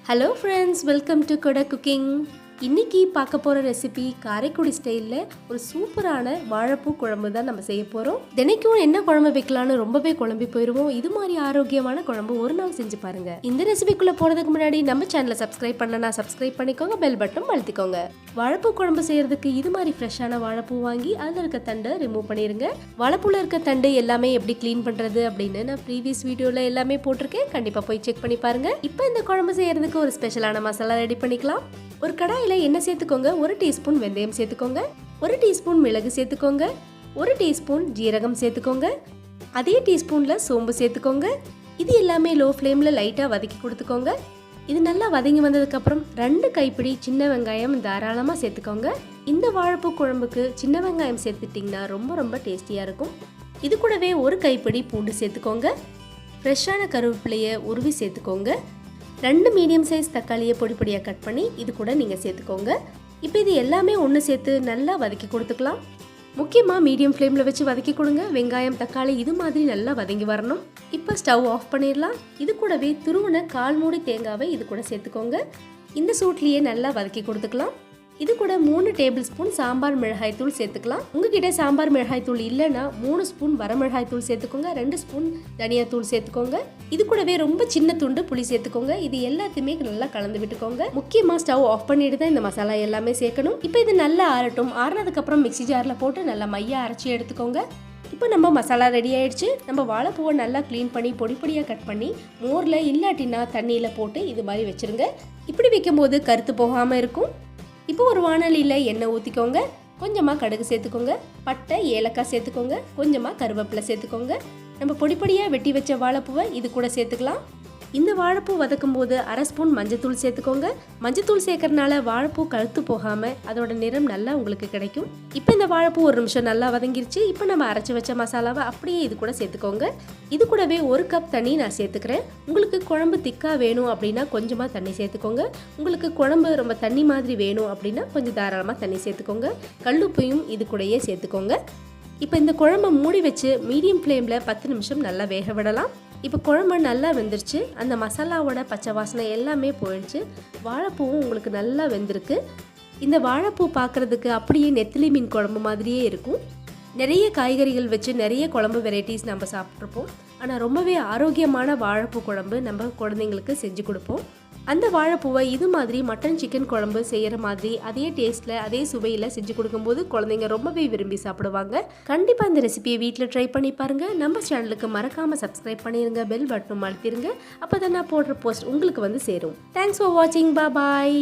Hello friends welcome to கொட cooking இன்றைக்கி பார்க்க போகிற ரெசிபி காரைக்குடி ஸ்டைலில் ஒரு சூப்பரான வாழைப்பூ குழம்பு தான் நம்ம செய்ய போகிறோம் தினைக்கும் என்ன குழம்பு வைக்கலான்னு ரொம்பவே குழம்பி போயிடுவோம் இது மாதிரி ஆரோக்கியமான குழம்பு ஒரு நாள் செஞ்சு பாருங்கள் இந்த ரெசிபிக்குள்ளே போகிறதுக்கு முன்னாடி நம்ம சேனலை சப்ஸ்கிரைப் பண்ணனா சப்ஸ்கிரைப் பண்ணிக்கோங்க பெல் பட்டன் அழுத்திக்கோங்க. வாழைப்பூ குழம்பு செய்கிறதுக்கு இது மாதிரி ஃப்ரெஷ்ஷான வாழைப்பூ வாங்கி அதில் இருக்க தண்டை ரிமூவ் பண்ணிடுங்க வாழைப்பூவில் இருக்க தண்டு எல்லாமே எப்படி க்ளீன் பண்ணுறது அப்படின்னு நான் ப்ரீவியஸ் வீடியோவில் எல்லாமே போட்டிருக்கேன். கண்டிப்பாக போய் செக் பண்ணி பாருங்கள் இப்போ இந்த குழம்பு செய்கிறதுக்கு ஒரு ஸ்பெஷலான மசாலா ரெடி பண்ணிக்கலாம். ஒரு கடாயில் எண்ணெய் சேர்த்துக்கோங்க. ஒரு டீஸ்பூன் வெந்தயம் சேர்த்துக்கோங்க. ஒரு டீஸ்பூன் மிளகு சேர்த்துக்கோங்க. ஒரு டீஸ்பூன் ஜீரகம் சேர்த்துக்கோங்க. அதே டீஸ்பூனில் சோம்பு சேர்த்துக்கோங்க. இது எல்லாமே லோ ஃப்ளேமில் லைட்டாக வதக்கி கொடுத்துக்கோங்க. இது நல்லா வதங்கி வந்ததுக்கப்புறம் ரெண்டு கைப்பிடி சின்ன வெங்காயம் தாராளமாக சேர்த்துக்கோங்க. இந்த வாழைப்பூ குழம்புக்கு சின்ன வெங்காயம் சேர்த்துட்டிங்கன்னா ரொம்ப ரொம்ப டேஸ்டியாக இருக்கும். இது கூடவே ஒரு கைப்பிடி பூண்டு சேர்த்துக்கோங்க. ஃப்ரெஷ்ஷான கருவேப்பிலையை உருவி சேர்த்துக்கோங்க. ரெண்டு மீடியம் சைஸ் தக்காளியை பொடி பொடியாக கட் பண்ணி இது கூட நீங்கள் சேர்த்துக்கோங்க. இப்போ இது எல்லாமே ஒன்று சேர்த்து நல்லா வதக்கி கொடுத்துக்கலாம். முக்கியமாக மீடியம் ஃப்ளேமில் வச்சு வதக்கி கொடுங்க. வெங்காயம் தக்காளி இது மாதிரி நல்லா வதங்கி வரணும். இப்போ ஸ்டவ் ஆஃப் பண்ணிடலாம். இது கூடவே துருவன கால் மூடி தேங்காவை இது கூட சேர்த்துக்கோங்க. இந்த சூட்லேயே நல்லா வதக்கி கொடுத்துக்கலாம். இது கூட மூணு டேபிள் ஸ்பூன் சாம்பார் மிளகாய் தூள் சேர்த்துக்கலாம். உங்ககிட்ட சாம்பார் மிளகாய் தூள் இல்லைன்னா மூணு ஸ்பூன் வரமிளகாய் தூள் சேர்த்துக்கோங்க. ரெண்டு ஸ்பூன் தனியா தூள் சேர்த்துக்கோங்க. இது கூடவே ரொம்ப சின்ன துண்டு புளி சேர்த்துக்கோங்க. இது எல்லாத்தையுமே நல்லா கலந்து விட்டுக்கோங்க. முக்கியமா ஸ்டவ் ஆஃப் பண்ணிட்டு தான் இந்த மசாலா எல்லாமே சேர்க்கணும். இப்போ இது நல்லா ஆறட்டும். ஆறுனதுக்கு அப்புறம் மிக்ஸி ஜாரில் போட்டு நல்லா மையா அரைச்சி எடுத்துக்கோங்க. இப்போ நம்ம மசாலா ரெடி ஆயிடுச்சு. நம்ம வாழைப்பூவை நல்லா க்ளீன் பண்ணி பொடி பொடியாக கட் பண்ணி மோரில் இல்லாட்டினா தண்ணியில் போட்டு இது மாதிரி வச்சுருங்க. இப்படி வைக்கும்போது கருத்து போகாமல் இருக்கும். இப்போ ஒரு வானொலியில் எண்ணெய் ஊற்றிக்கோங்க கொஞ்சமாக கடுகு சேர்த்துக்கோங்க. பட்டை ஏலக்காய் சேர்த்துக்கோங்க. கொஞ்சமாக கருவேப்பிலை சேர்த்துக்கோங்க. நம்ம பொடி பொடியாக வெட்டி வச்ச வாழைப்பூவை இது கூட சேர்த்துக்கலாம். இந்த வாழைப்பூ வதக்கும் போது அரை ஸ்பூன் மஞ்சத்தூள் சேர்த்துக்கோங்க. மஞ்சத்தூள் சேர்க்கறனால வாழைப்பூ கழுத்து போகாமல் அதோட நிறம் நல்லா உங்களுக்கு கிடைக்கும். இப்போ இந்த வாழைப்பூ ஒரு நிமிஷம் நல்லா வதங்கிருச்சு. இப்போ நம்ம அரைச்சி வச்ச மசாலாவை அப்படியே இது கூட சேர்த்துக்கோங்க. இது கூடவே ஒரு கப் தண்ணி நான் சேர்த்துக்கிறேன். உங்களுக்கு குழம்பு திக்காக வேணும் அப்படின்னா கொஞ்சமாக தண்ணி சேர்த்துக்கோங்க. உங்களுக்கு குழம்பு ரொம்ப தண்ணி மாதிரி வேணும் அப்படின்னா கொஞ்சம் தாராளமாக தண்ணி சேர்த்துக்கோங்க. கல்லுப்பையும் இது கூடயே சேர்த்துக்கோங்க. இப்போ இந்த குழம்பை மூடி வச்சு மீடியம் ஃப்ளேமில் பத்து நிமிஷம் நல்லா வேக விடலாம். இப்போ குழம்பு நல்லா வெந்துருச்சு. அந்த மசாலாவோட பச்சை வாசனை எல்லாமே போயிடுச்சு. வாழைப்பூவும் உங்களுக்கு நல்லா வெந்திருக்கு. இந்த வாழைப்பூ பார்க்குறதுக்கு அப்படியே நெத்திலி மீன் குழம்பு மாதிரியே இருக்கும். நிறைய காய்கறிகள் வச்சு நிறைய குழம்பு வெரைட்டிஸ் நம்ம சாப்பிட்ருப்போம். ஆனால் ரொம்பவே ஆரோக்கியமான வாழைப்பூ குழம்பு நம்ம குழந்தைங்களுக்கு செஞ்சு கொடுப்போம். அந்த வாழைப்பூவை இது மாதிரி மட்டன் சிக்கன் குழம்பு செய்கிற மாதிரி அதே டேஸ்ட்டில் அதே சுவையில் செஞ்சு கொடுக்கும்போது குழந்தைங்க ரொம்பவே விரும்பி சாப்பிடுவாங்க. கண்டிப்பாக இந்த ரெசிபியை வீட்டில் ட்ரை பண்ணி பாருங்கள் நம்ம சேனலுக்கு மறக்காமல் சப்ஸ்கிரைப் பண்ணிடுங்க பெல் பட்டனும் அழுத்திருங்க அப்போ தான் நான் போடுற போஸ்ட் உங்களுக்கு வந்து சேரும். தேங்க்ஸ் ஃபார் வாட்சிங் பா பாய்